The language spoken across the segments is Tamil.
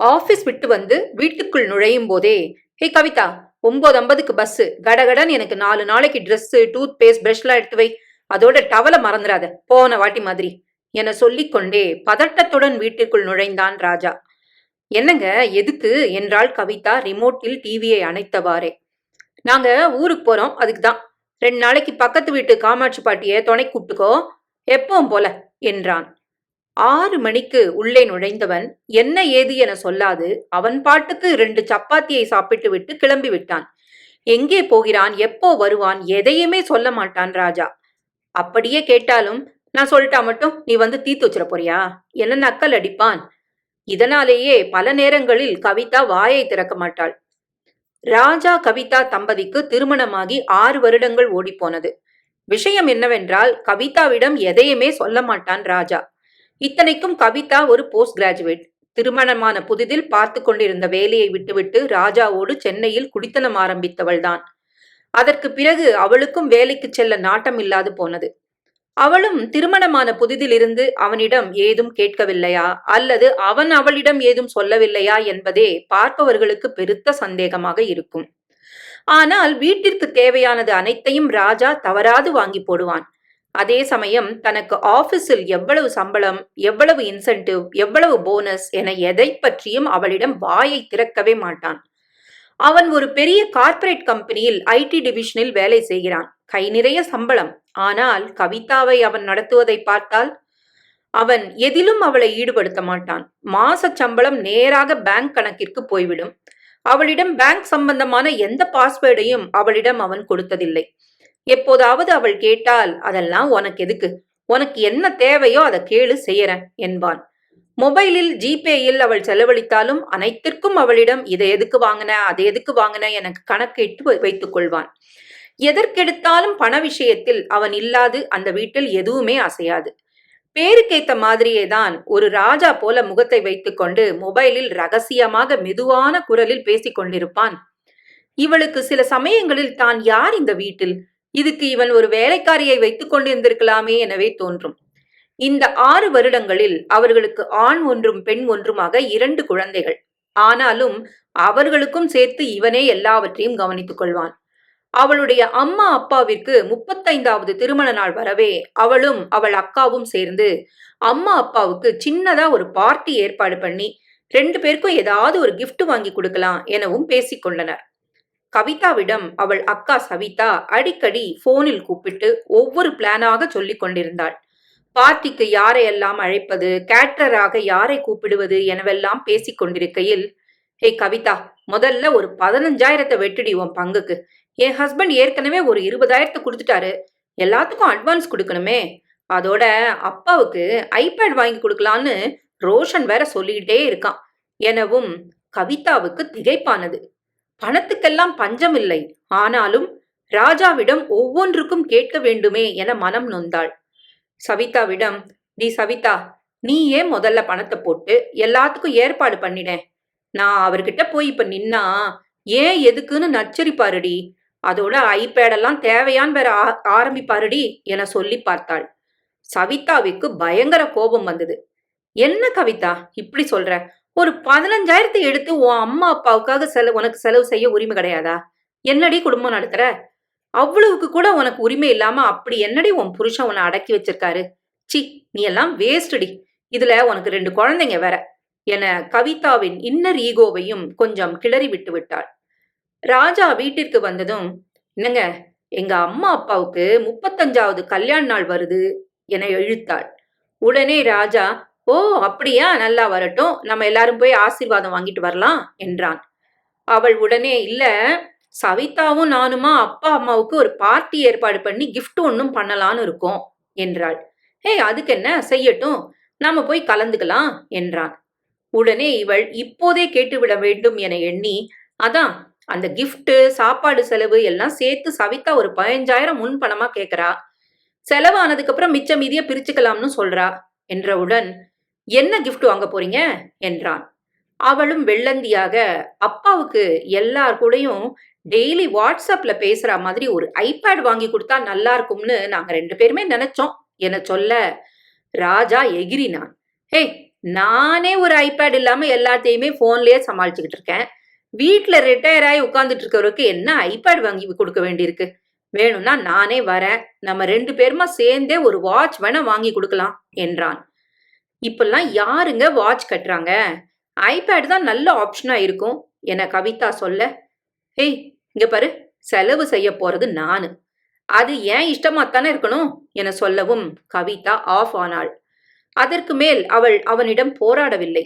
ஆபீஸ் விட்டு வந்து வீட்டுக்குள் நுழையும் போதே ஹே கவிதா ஒன்பது ஐம்பதுக்கு பஸ் கடகடன் எனக்கு நாலு நாளைக்கு ட்ரெஸ் டூத் பேஸ்ட் பிரஷ்லாம் எடுத்து வை. அதோட டவலை மறந்துடாத போன வாட்டி மாதிரி. என சொல்லிக்கொண்டே பதட்டத்துடன் வீட்டிற்குள் நுழைந்தான் ராஜா. என்னங்க எதுக்கு? என்றாள் கவிதா ரிமோட்டில் டிவியை அணைத்தவாறே. நாங்க ஊருக்கு போறோம் அதுக்கு தான். ரெண்டு நாளைக்கு பக்கத்து வீட்டு காமாட்சி பாட்டிய துணை கூப்பிட்டுக்கோ. எப்பவும் போல என்றான். ஆறு மணிக்கு உள்ளே நுழைந்தவன் என்ன ஏது என சொல்லாது அவன் பாட்டுக்கு ரெண்டு சப்பாத்தியை சாப்பிட்டு விட்டு கிளம்பி விட்டான். எங்கே போகிறான் எப்போ வருவான் எதையுமே சொல்ல மாட்டான் ராஜா. அப்படியே கேட்டாலும் நான் சொல்லிட்டா மட்டும் நீ வந்து தீத்து வச்சிட போறியா? என்ன நக்கல் அடிப்பான்? இதனாலேயே பல நேரங்களில் கவிதா வாயை திறக்க மாட்டாள். ராஜா கவிதா தம்பதிக்கு திருமணமாகி ஆறு வருடங்கள் ஓடிப்போனது விஷயம் என்னவென்றால் கவிதாவிடம் எதையுமே சொல்ல மாட்டான் ராஜா. இத்தனைக்கும் கவிதா ஒரு போஸ்ட் கிராஜுவேட் திருமணமான புதிதில் பார்த்து கொண்டிருந்த வேலையை விட்டுவிட்டு ராஜாவோடு சென்னையில் குடித்தனம் ஆரம்பித்தவள்தான். அதற்கு பிறகு அவளுக்கும் வேலைக்கு செல்ல நாட்டம் இல்லாது போனது. அவளும் திருமணமான புதிதிலிருந்து அவனிடம் ஏதும் கேட்கவில்லையா? அல்லது அவன் அவளிடம் ஏதும் சொல்லவில்லையா என்பதே பார்ப்பவர்களுக்கு பெருத்த சந்தேகமாக இருக்கும். ஆனால் வீட்டிற்கு தேவையானது அனைத்தையும் ராஜா தவறாது வாங்கி போடுவான். அதே சமயம் தனக்கு ஆபீஸில் எவ்வளவு சம்பளம் எவ்வளவு இன்சென்டிவ் எவ்வளவு போனஸ் என எதை பற்றியும் அவளிடம் வாயை திறக்கவே மாட்டான். அவன் ஒரு பெரிய கார்ப்பரேட் கம்பெனியில் ஐடி டிவிஷனில் வேலை செய்கிறான். கை நிறைய சம்பளம். ஆனால் கவிதாவை அவன் நடத்துவதை பார்த்தால் அவன் எதிலும் அவளை ஈடுபடுத்த மாட்டான். மாச சம்பளம் நேராக பேங்க் கணக்கிற்கு போய்விடும். அவளிடம் பேங்க் சம்பந்தமான எந்த பாஸ்வேர்டையும் அவளிடம் அவன் கொடுத்ததில்லை. எப்போதாவது அவள் கேட்டால் அதெல்லாம் உனக்கு எதுக்கு? உனக்கு என்ன தேவையோ அதை கேளு செய்யறேன் என்பான். மொபைலில் ஜிபேயில் அவள் செலவழித்தாலும் அனைத்திற்கும் அவளிடம் இதை எதுக்கு வாங்கின? அதை எதுக்கு வாங்கின? எனக்கு கணக்கிட்டு வைத்துக் கொள்வான். எதற்கெடுத்தாலும் பண விஷயத்தில் அவன் இல்லாது அந்த வீட்டில் எதுவுமே அசையாது. பேருக்கேத்த மாதிரியே தான் ஒரு ராஜா போல முகத்தை வைத்துக்கொண்டு மொபைலில் ரகசியமாக மெதுவான குரலில் பேசிக் கொண்டிருப்பான். இவளுக்கு சில சமயங்களில் தான் யார் இந்த வீட்டில்? இதுக்கு இவன் ஒரு வேலைக்காரியை வைத்துக் கொண்டிருந்திருக்கலாமே எனவே தோன்றும். இந்த ஆறு வருடங்களில் அவர்களுக்கு ஆண் ஒன்றும் பெண் ஒன்றுமாக இரண்டு குழந்தைகள். ஆனாலும் அவர்களுக்கும் சேர்த்து இவனே எல்லாவற்றையும் கவனித்துக் கொள்வான். அவளுடைய அம்மா அப்பாவிற்கு முப்பத்தைந்தாவது திருமண நாள் வரவே அவளும் அவள் அக்காவும் சேர்ந்து அம்மா அப்பாவுக்கு சின்னதா ஒரு பார்ட்டி ஏற்பாடு பண்ணி ரெண்டு பேருக்கும் ஏதாவது ஒரு கிஃப்ட் வாங்கி கொடுக்கலாம் எனவும் பேசிக்கொண்டனர் கவிதாவிடம் அவள் அக்கா சவிதா அடிக்கடி போனில் கூப்பிட்டு ஒவ்வொரு பிளானாக சொல்லிக் கொண்டிருந்தாள். பார்ட்டிக்கு யாரையெல்லாம் அழைப்பது கேட்டராக யாரை கூப்பிடுவது எனவெல்லாம் பேசிக் கொண்டிருக்கையில் ஹே கவிதா முதல்ல ஒரு பதினஞ்சாயிரத்தை வெட்டுடி உன் பங்குக்கு. என் ஹஸ்பண்ட் ஏற்கனவே ஒரு இருபதாயிரத்தை கொடுத்துட்டாரு. எல்லாத்துக்கும் அட்வான்ஸ் கொடுக்கணுமே. அதோட அப்பாவுக்கு ஐபேட் வாங்கி கொடுக்கலான்னு ரோஷன் வேற சொல்லிக்கிட்டே இருக்கான். எனவும் கவிதாவுக்கு திகைப்பானது. பணத்துக்கெல்லாம் பஞ்சம் இல்லை ஆனாலும் ராஜாவிடம் ஒவ்வொன்றுக்கும் கேட்க வேண்டுமே என மனம் நொந்தாள். சவிதாவிடம் டி சவிதா நீ ஏன் முதல்ல பணத்தை போட்டு எல்லாத்துக்கும் ஏற்பாடு பண்ணினேன் நான் அவர்கிட்ட போய் இப்ப நின்னா ஏன் எதுக்குன்னு நச்சரிப்பாருடி. அதோட ஐபேடெல்லாம் தேவையான்னு வேற ஆ- ஆரம்பிப்பாருடி என சொல்லி பார்த்தாள். சவிதாவிற்கு பயங்கர கோபம் வந்தது. என்ன கவிதா இப்படி சொல்ற? ஒரு பதினஞ்சாயிரத்தை எடுத்து உன் அம்மா அப்பாவுக்காக செலவு உனக்கு செலவு செய்ய உரிமை கிடையாதா? என்னடி குடும்பம் நடத்துற? அவ்வளவுக்கு கூட உனக்கு உரிமை இல்லாம அப்படி என்னடி உன் புருஷன் உன்னை அடக்கி வச்சிருக்காரு? சி நீ எல்லாம் வேஸ்டடி இதுல உனக்கு ரெண்டு குழந்தைங்க வேற. என கவிதாவின் இன்னர் ஈகோவையும் கொஞ்சம் கிளறி விட்டு விட்டாள். ராஜா வீட்டிற்கு வந்ததும் என்னங்க எங்க அம்மா அப்பாவுக்கு முப்பத்தஞ்சாவது கல்யாண நாள் வருது என இழுத்தாள் உடனே ராஜா ஓ அப்படியா? நல்லா வரட்டும். நம்ம எல்லாரும் போய் ஆசீர்வாதம் வாங்கிட்டு வரலாம் என்றான். அவள் உடனே இல்ல சவிதாவும் நானுமா அப்பா அம்மாவுக்கு ஒரு பார்ட்டி ஏற்பாடு பண்ணி கிஃப்ட் ஒன்றும் பண்ணலான்னு இருக்கோம் என்றாள். ஏய் அதுக்கு என்ன? செய்யட்டும். நாம போய் கலந்துக்கலாம் என்றான். உடனே இவள் இப்போதே கேட்டுவிட வேண்டும் என எண்ணி அதான் அந்த கிஃப்ட் சாப்பாடு செலவு எல்லாம் சேர்த்து சவிதா ஒரு பதினஞ்சாயிரம் முன் பணமா கேக்குறா. செலவானதுக்கு அப்புறம் மிச்ச மீதிய பிரிச்சுக்கலாம்னு சொல்றா என்றவுடன் என்ன கிஃப்ட் வாங்க போறீங்க? என்றான். அவளும் வெள்ளந்தியாக அப்பாவுக்கு எல்லார் கூடயும் டெய்லி வாட்ஸ்அப்ல பேசுற மாதிரி ஒரு ஐபேட் வாங்கி கொடுத்தா நல்லா இருக்கும்னு நாங்க ரெண்டு பேருமே நினைச்சோம். என சொல்ல ராஜா எகிரினான் ஹே நானே ஒரு ஐபேட் இல்லாம எல்லாத்தையுமே போன்லயே சமாளிச்சுக்கிட்டு இருக்கேன். வீட்டுல ரிட்டையர் ஆகி உட்காந்துட்டு இருக்கவருக்கு என்ன ஐபேட் வாங்கி கொடுக்க வேண்டியிருக்கு? வேணும்னா நானே வரேன். நம்ம ரெண்டு பேருமா சேர்ந்தே ஒரு வாட்ச் வேணா வாங்கி கொடுக்கலாம் என்றான். இப்பெல்லாம் யாருங்க வாட்ச் கட்டுறாங்க? ஐபேட் தான் நல்ல ஆப்ஷனா இருக்கும் என கவிதா சொல்ல. ஹேய் இங்க பாரு செலவு செய்ய போறது நானு. அது ஏன் இஷ்டமா தானே இருக்கணும்? என சொல்லவும் கவிதா ஆஃப் ஆனாள். அதற்கு மேல் அவள் அவனிடம் போராடவில்லை.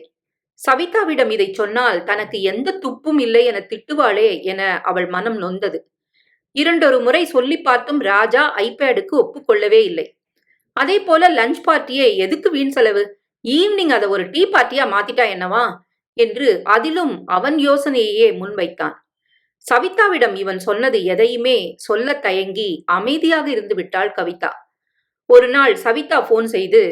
சவிதாவிடம் இதை சொன்னால் தனக்கு எந்த துப்பும் இல்லை என திட்டுவாளே என அவள் மனம் நொந்தது. இரண்டொரு முறை சொல்லி பார்த்தும் ராஜா ஐபேடுக்கு ஒப்புக்கொள்ளவே இல்லை. அதே போல லஞ்ச் பார்ட்டியே எதுக்கு வீண் செலவு? ஈவினிங் அதை ஒரு டீ பார்ட்டியா மாத்திட்டா என்னவா? என்று அதிலும் அவன் யோசனையே முன்வைத்தான். சவிதாவிடம் இவன் சொன்னது எதையுமே சொல்ல தயங்கி அமைதியாக இருந்து விட்டாள் கவிதா. ஒரு நாள் சவிதா ஃபோன் செய்து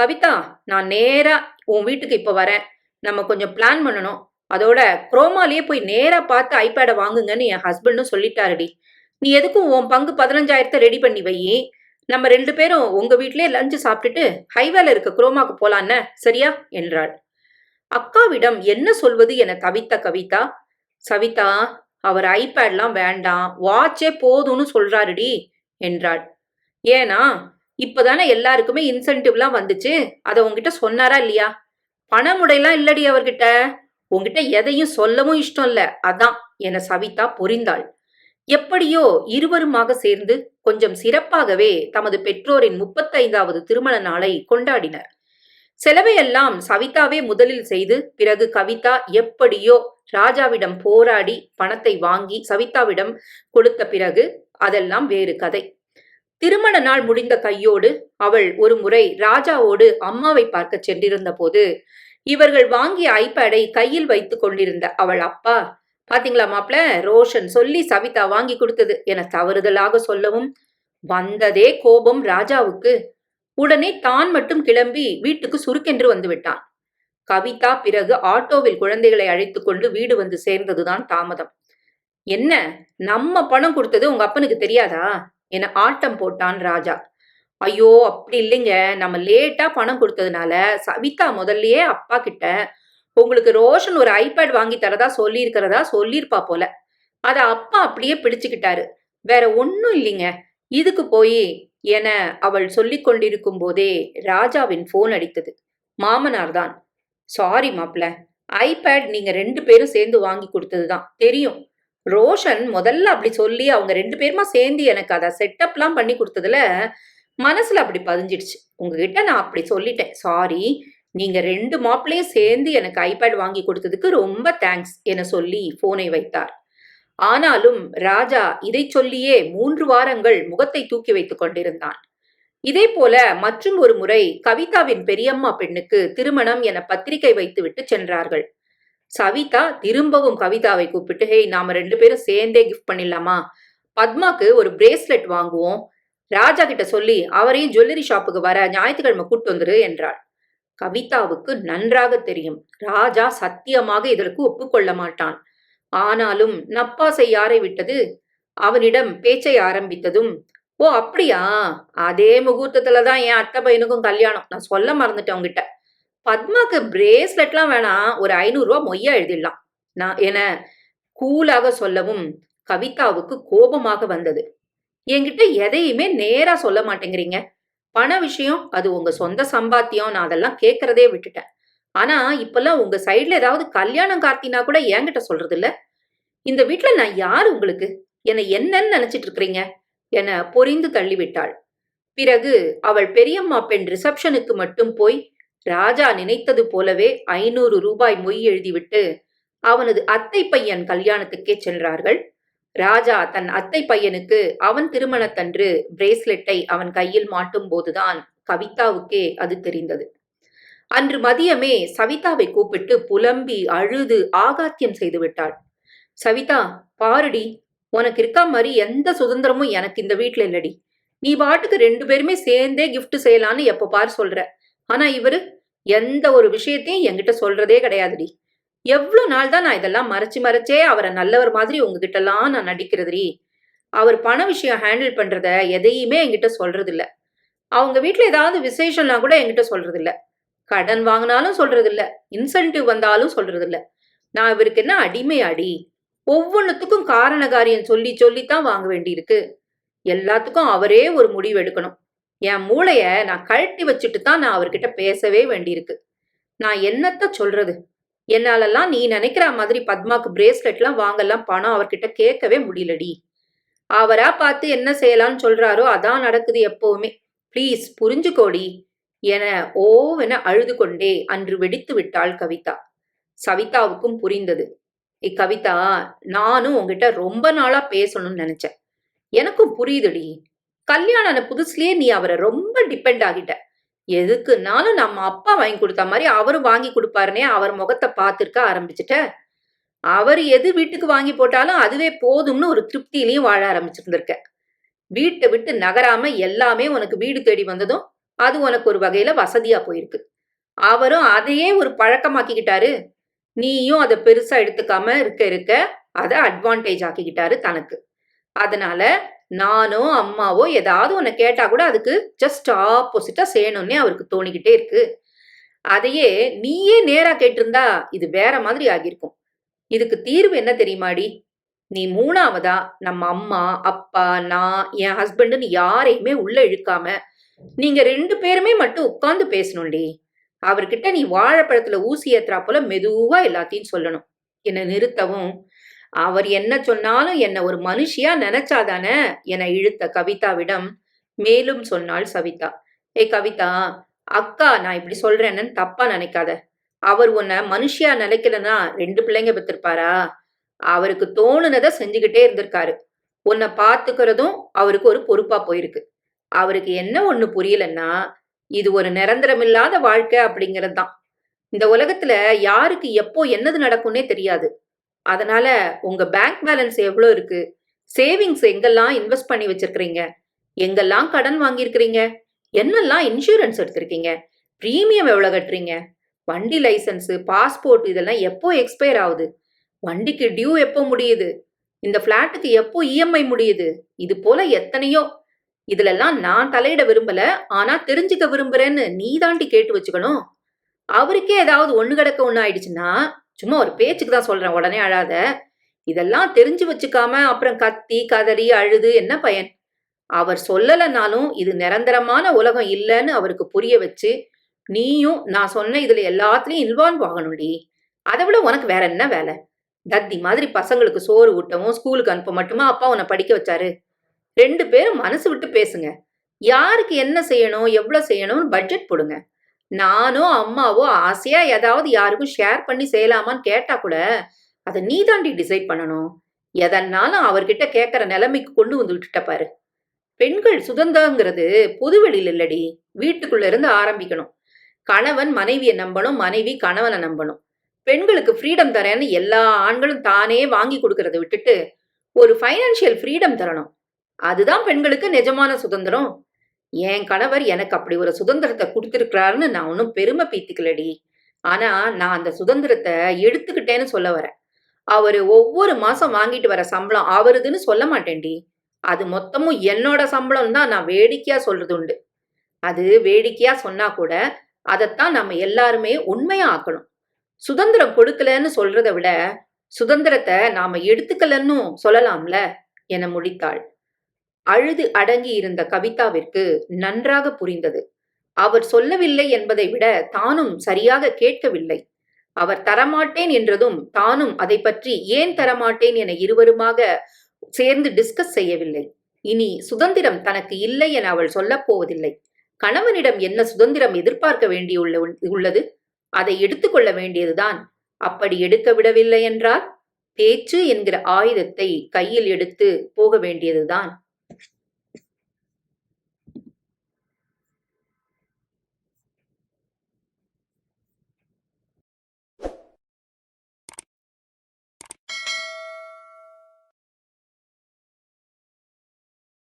கவிதா நான் நேரா உன் வீட்டுக்கு இப்ப வரேன். நம்ம கொஞ்சம் பிளான் பண்ணணும். அதோட குரோமாலேயே போய் நேரா பார்த்து ஐபேடை வாங்குங்கன்னு என் ஹஸ்பண்டும் சொல்லிட்டாருடி. நீ எதுக்கும் உன் பங்கு பதினஞ்சாயிரத்தை ரெடி பண்ணி வை. நம்ம ரெண்டு பேரும் உங்க வீட்டிலே லஞ்சு சாப்பிட்டுட்டு ஹைவேல இருக்க குரோமாக்கு போலான்னு சரியா? என்றாள். அக்காவிடம் என்ன சொல்வது என தவித்த கவிதா சவிதா அவர் ஐபேட்லாம் வேண்டாம் வாட்சே போதும்னு சொல்றாருடி என்றாள். ஏனா இப்பதானே எல்லாருக்குமே இன்சென்டிவ்லாம் வந்துச்சு அதை உங்ககிட்ட சொன்னாரா இல்லையா? பணமுடையெல்லாம் இல்லடி அவர்கிட்ட. உங்ககிட்ட எதையும் சொல்லவும் இஷ்டம் இல்ல அதான் என சவிதா புரிந்தாள். எப்படியோ இருவருமாக சேர்ந்து கொஞ்சம் சிறப்பாகவே தமது பெற்றோரின் முப்பத்தைந்தாவது திருமண நாளை கொண்டாடினர். செலவையெல்லாம் சவிதாவே முதலில் செய்து பிறகு கவிதா எப்படியோ ராஜாவிடம் போராடி பணத்தை வாங்கி சவிதாவிடம் கொடுத்த பிறகு அதெல்லாம் வேறு கதை. திருமண நாள் முடிந்த கையோடு அவள் ஒரு முறை ராஜாவோடு அம்மாவை பார்க்க சென்றிருந்த போது இவர்கள் வாங்கிய ஐபேடை கையில் வைத்துக் கொண்டிருந்த அவள் அப்பா பாத்தீங்களா மாப்ள ரோஷன் சொல்லி சவிதா வாங்கி கொடுத்தது. என தவறுதலாக சொல்லவும் வந்ததே கோபம் ராஜாவுக்கு. உடனே தான் மட்டும் கிளம்பி வீட்டுக்கு சுருக்கென்று வந்து விட்டான். கவிதா பிறகு ஆட்டோவில் குழந்தைகளை அழைத்து கொண்டு வீடு வந்து சேர்ந்ததுதான் தாமதம். என்ன? நம்ம பணம் கொடுத்தது உங்க அப்பனுக்கு தெரியாதா? என ஆட்டம் போட்டான் ராஜா. ஐயோ அப்படி இல்லைங்க. நம்ம லேட்டா பணம் கொடுத்ததுனால சவிதா முதல்லயே அப்பா கிட்ட உங்களுக்கு ரோஷன் ஒரு ஐபேட் வாங்கி தரதா சொல்லியிருக்கிறதா சொல்லியிருப்பா போல. அதை அப்பா அப்படியே பிடிச்சுக்கிட்டாரு. வேற ஒன்றும் இல்லைங்க. இதுக்கு போய் என அவள் சொல்லிக் கொண்டிருக்கும் போதே ராஜாவின் ஃபோன் அடித்தது. மாமனார் தான். சாரி மாப்ள ஐபேட் நீங்க ரெண்டு பேரும் சேர்ந்து வாங்கி கொடுத்தது தான். தெரியும். ரோஷன் முதல்ல அப்படி சொல்லி அவங்க ரெண்டு பேருமா சேர்ந்து எனக்கு அதை செட்டப்லாம் பண்ணி கொடுத்ததுல மனசுல அப்படி பதிஞ்சிடுச்சு. உங்ககிட்ட நான் அப்படி சொல்லிட்டேன். சாரி நீங்க ரெண்டு மாப்பிளையும் சேர்ந்து எனக்கு ஐபேட் வாங்கி கொடுத்ததுக்கு ரொம்ப தேங்க்ஸ் என சொல்லி போனை வைத்தார். ஆனாலும் ராஜா இதை சொல்லியே மூன்று வாரங்கள் முகத்தை தூக்கி வைத்துக் கொண்டிருந்தான். இதே போல மற்றும் ஒரு முறை கவிதாவின் பெரியம்மா பெண்ணுக்கு திருமணம் என பத்திரிகை வைத்துவிட்டு சென்றார்கள். சவிதா திரும்பவும் கவிதாவை கூப்பிட்டு ஹேய் நாம ரெண்டு பேரும் சேர்ந்தே கிஃப்ட் பண்ணிடலாமா? பத்மாக்கு ஒரு பிரேஸ்லெட் வாங்குவோம். ராஜா கிட்ட சொல்லி அவரையும் ஜுவல்லரி ஷாப்புக்கு வர ஞாயிற்றுக்கிழமை கூட்டு வந்துரு என்றாள். கவிதாவுக்கு நன்றாக தெரியும். ராஜா சத்தியமாக இதற்கு ஒப்புக்கொள்ள மாட்டான். ஆனாலும் நப்பாசை யாரை விட்டது? அவனிடம் பேச்சை ஆரம்பித்ததும் ஓ அப்படியா? அதே முகூர்த்தத்துல தான் என் அத்தை பையனுக்கும் கல்யாணம். நான் சொல்ல மறந்துட்டேன் உங்ககிட்ட பத்மாக்கு பிரேஸ்லெட்லாம் வேணாம். ஒரு ஐநூறுரூவா மொய்யா எழுதிடலாம். நான் என கூலாக சொல்லவும் கவிதாவுக்கு கோபமாக வந்தது. என்கிட்ட எதையுமே நேரா சொல்ல மாட்டேங்கிறீங்க. பண விஷயம் அது உங்க சொந்த சம்பாத்தியம் நான் அதெல்லாம் கேட்கறதே விட்டுட்டேன். ஆனா இப்பெல்லாம் உங்க சைட்ல ஏதாவது கல்யாணம் கார்த்தினா கூட என்கிட்ட சொல்றது இல்ல? இந்த வீட்ல நான் யார் உங்களுக்கு? என்னை என்னன்னு நினைச்சிட்டு இருக்கிறீங்க? என பொறிந்து தள்ளிவிட்டாள். பிறகு அவள் பெரியம்மா பெண் ரிசப்ஷனுக்கு மட்டும் போய் ராஜா நினைத்தது போலவே ஐநூறு ரூபாய் மொய் எழுதிவிட்டு அவனது அத்தை பையன் கல்யாணத்துக்கே சென்றார்கள். ராஜா தன் அத்தை பையனுக்கு அவன் திருமணத்தன்று பிரேஸ்லெட்டை அவன் கையில் மாட்டும் போதுதான் கவிதாவுக்கே அது தெரிந்தது. அன்று மதியமே சவிதாவை கூப்பிட்டு புலம்பி அழுது ஆகாத்தியம் செய்து விட்டாள். சவிதா பாருடி உனக்கு இருக்கா மாதிரி எந்த சுதந்திரமும் எனக்கு இந்த வீட்டுல இல்லடி. நீ பாட்டுக்கு ரெண்டு பேருமே சேர்ந்தே கிஃப்ட் செய்யலான்னு எப்ப பார் சொல்ற. ஆனா இவரு எந்த ஒரு விஷயத்தையும் என்கிட்ட சொல்றதே கிடையாதுடி. எவ்வளோ நாள் தான் நான் இதெல்லாம் மறைச்சு மறைச்சே அவரை நல்லவர் மாதிரி உங்ககிட்டலாம் நான் நடிக்கிறதுரி அவர் பண விஷயம் ஹேண்டில் பண்ணுறத எதையுமே என்கிட்ட சொல்கிறதில்ல அவங்க வீட்டில் ஏதாவது விசேஷம்னா கூட என்கிட்ட சொல்கிறதில்ல கடன் வாங்கினாலும் சொல்கிறதில்ல இன்சென்டிவ் வந்தாலும் சொல்கிறதில்ல நான் இவருக்கு என்ன அடிமை அடி ஒவ்வொன்றுத்துக்கும் காரண காரியம் சொல்லி சொல்லித்தான் வாங்க வேண்டியிருக்கு. எல்லாத்துக்கும் அவரே ஒரு முடிவு எடுக்கணும். என் மூளைய நான் கழட்டி வச்சுட்டு தான் நான் அவர்கிட்ட பேசவே வேண்டியிருக்கு. நான் என்னத்த சொல்றது? என்னாலெல்லாம் நீ நினைக்கிற மாதிரி பத்மாக்கு பிரேஸ்லெட்லாம் வாங்கலாம் பணம் அவர்கிட்ட கேட்கவே முடியலடி. அவரா பார்த்து என்ன செய்யலாம்னு சொல்றாரோ அதான் நடக்குது எப்பவுமே. ப்ளீஸ் புரிஞ்சுக்கோடி. என ஓவென அழுது கொண்டே அன்று வெடித்து விட்டாள் கவிதா. சவிதாவுக்கும் புரிந்தது. இக்கவிதா நானும் உங்ககிட்ட ரொம்ப நாளா பேசணும்னு நினைச்சேன். எனக்கும் புரியுதுடி. கல்யாணம் ஆன புதுசுலயே நீ அவரை ரொம்ப டிபெண்ட் ஆகிட்ட. எதுக்குன்னாலும் நம்ம அப்பா வாங்கி கொடுத்த மாதிரி அவரும் வாங்கி கொடுப்பாருனே அவர் முகத்தை பார்த்துருக்க ஆரம்பிச்சுட்ட. அவர் எது வீட்டுக்கு வாங்கி போட்டாலும் அதுவே போதும்னு ஒரு திருப்தியிலையும் வாழ ஆரம்பிச்சிருந்திருக்க. வீட்டை விட்டு நகராம எல்லாமே உனக்கு வீடு தேடி வந்ததும் அது உனக்கு ஒரு வகையில வசதியா போயிருக்கு. அவரும் அதையே ஒரு பழக்கமாக்கிக்கிட்டாரு. நீயும் அதை பெருசா எடுத்துக்காம இருக்க இருக்க அதை அட்வான்டேஜ் ஆக்கிக்கிட்டாரு தனக்கு. அதனால நானோ அம்மாவோ ஏதாவது உன்னை கேட்டா கூட அதுக்கு ஜஸ்ட் ஆப்போசிட்டா செய்யணும்னே அவருக்கு தோணிக்கிட்டே இருக்கு. அதையே நீயே நேரா கேட்டிருந்தா இது வேற மாதிரி ஆகியிருக்கும். இதுக்கு தீர்வு என்ன தெரியுமாடி? நீ மூணாவதா? நம்ம அம்மா அப்பா நான் என் ஹஸ்பண்டுன்னு யாரையுமே உள்ள இழுக்காம நீங்க ரெண்டு பேருமே மட்டும் உட்கார்ந்து பேசணும்டி. அவர்கிட்ட நீ வாழைப்பழத்துல ஊசி ஏத்துறா போல மெதுவா எல்லாத்தையும் சொல்லணும். என்னை நிறுத்தவும் அவர் என்ன சொன்னாலும் என்ன ஒரு மனுஷியா நினைச்சாதானே என இழுத்த கவிதாவிடம் மேலும் சொன்னாள் சவிதா. ஏ கவிதா அக்கா நான் இப்படி சொல்றேன்னு தப்பா நினைக்காத. அவர் உன்னை மனுஷியா நினைக்கலன்னா ரெண்டு பிள்ளைங்க பெற்றிருப்பாரா அவருக்கு தோணுனதை செஞ்சுக்கிட்டே இருந்திருக்காரு. உன்னை பார்த்துக்கிறதும் அவருக்கு ஒரு பொறுப்பா போயிருக்கு. அவருக்கு என்ன ஒண்ணு புரியலன்னா இது ஒரு நிரந்தரமில்லாத வாழ்க்கை அப்படிங்கிறது தான் இந்த உலகத்துல யாருக்கு எப்போ என்னது நடக்கும்னே தெரியாது. அதனால உங்க பேங்க் பேலன்ஸ் எவ்வளோ இருக்கு? சேவிங்ஸ் எங்கெல்லாம் இன்வெஸ்ட் பண்ணி வச்சிருக்கிறீங்க? எங்கெல்லாம் கடன் வாங்கியிருக்கிறீங்க? என்னெல்லாம் இன்சூரன்ஸ் எடுத்திருக்கீங்க? ப்ரீமியம் எவ்வளோ கட்டுறீங்க? வண்டி லைசன்ஸு பாஸ்போர்ட் இதெல்லாம் எப்போ எக்ஸ்பயர் ஆகுது? வண்டிக்கு டியூ எப்போ முடியுது? இந்த ஃப்ளாட்டுக்கு எப்போ இஎம்ஐ முடியுது? இது போல எத்தனையோ. இதுலெல்லாம் நான் தலையிட விரும்பல ஆனா தெரிஞ்சுக்க விரும்புறேன்னு நீ தாண்டி கேட்டு வச்சுக்கணும். அவருக்கே ஏதாவது ஒண்ணு கிடக்க ஒண்ணு ஆயிடுச்சுன்னா சும்மா ஒரு பேச்சுக்கு தான் சொல்றேன் உடனே அழாத. இதெல்லாம் தெரிஞ்சு வச்சுக்காம அப்புறம் கத்தி கதறி அழுது என்ன பயன்? அவர் சொல்லலைனாலும் இது நிரந்தரமான உலகம் இல்லைன்னு அவருக்கு புரிய வச்சு நீயும் நான் சொன்ன இதுல எல்லாத்துலயும் இன்வால்வ் ஆகணும்டி. அதை விட உனக்கு வேற என்ன வேலை? தத்தி மாதிரி பசங்களுக்கு சோறு ஊட்டவும் ஸ்கூலுக்கு அனுப்ப மட்டுமா அப்பா உன்னை படிக்க வச்சாரு? ரெண்டு பேரும் மனசு விட்டு பேசுங்க. யாருக்கு என்ன செய்யணும் எவ்வளவு செய்யணும்னு பட்ஜெட் போடுங்க. நானோ அம்மாவோ ஆசையா ஏதாவது யாருக்கும் ஷேர் பண்ணி செய்யலாமான்னு கேட்டா கூட அதை நீ தாண்டி டிசைட் பண்ணணும். எதனாலும் அவர்கிட்ட கேட்கற நிலைமைக்கு கொண்டு வந்து விட்டுட்ட பாரு. பெண்கள் சுதந்திரங்கிறது பொதுவெளியில் இல்லடி. வீட்டுக்குள்ள இருந்து ஆரம்பிக்கணும். கணவன் மனைவியை நம்பணும் மனைவி கணவனை நம்பணும். பெண்களுக்கு ஃப்ரீடம் தரேன்னு எல்லா ஆண்களும் தானே வாங்கி கொடுக்கறத விட்டுட்டு ஒரு ஃபைனான்சியல் ஃப்ரீடம் தரணும். அதுதான் பெண்களுக்கு நிஜமான சுதந்திரம். என் கணவர் எனக்கு அப்படி ஒரு சுதந்திரத்தை கொடுத்துருக்கிறாருன்னு நான் ஒன்றும் பெருமை பீத்துக்கலடி. ஆனா நான் அந்த சுதந்திரத்தை எடுத்துக்கிட்டேன்னு சொல்ல வரேன் அவரு ஒவ்வொரு மாசம் வாங்கிட்டு வர சம்பளம் அவருதுன்னு சொல்ல மாட்டேன்டி. அது மொத்தமும் என்னோட சம்பளம் தான் நான் வேடிக்கையா சொல்றது உண்டு. அது வேடிக்கையா சொன்னா கூட அதைத்தான் நம்ம எல்லாருமே உண்மையா ஆக்கணும். சுதந்திரம் கொடுக்கலன்னு சொல்றதை விட சுதந்திரத்தை நாம எடுத்துக்கலன்னு சொல்லலாம்ல? என முடித்தாள். அழுது அடங்கி இருந்த கவிதாவிற்கு நன்றாக புரிந்தது. அவர் சொல்லவில்லை என்பதை விட தானும் சரியாக கேட்கவில்லை. அவர் தரமாட்டேன் என்றதும் தானும் அதை பற்றி ஏன் தரமாட்டேன் என இருவருமாக சேர்ந்து டிஸ்கஸ் செய்யவில்லை. இனி சுதந்திரம் தனக்கு இல்லை என அவள் சொல்லப் போவதில்லை. கணவனிடம் என்ன சுதந்திரம் எதிர்பார்க்க வேண்டியுள்ள உள்ளது? அதை எடுத்துக்கொள்ள வேண்டியதுதான். அப்படி எடுக்க விடவில்லை என்றால்? பேச்சு என்கிற ஆயுதத்தை கையில் எடுத்து போக வேண்டியதுதான்.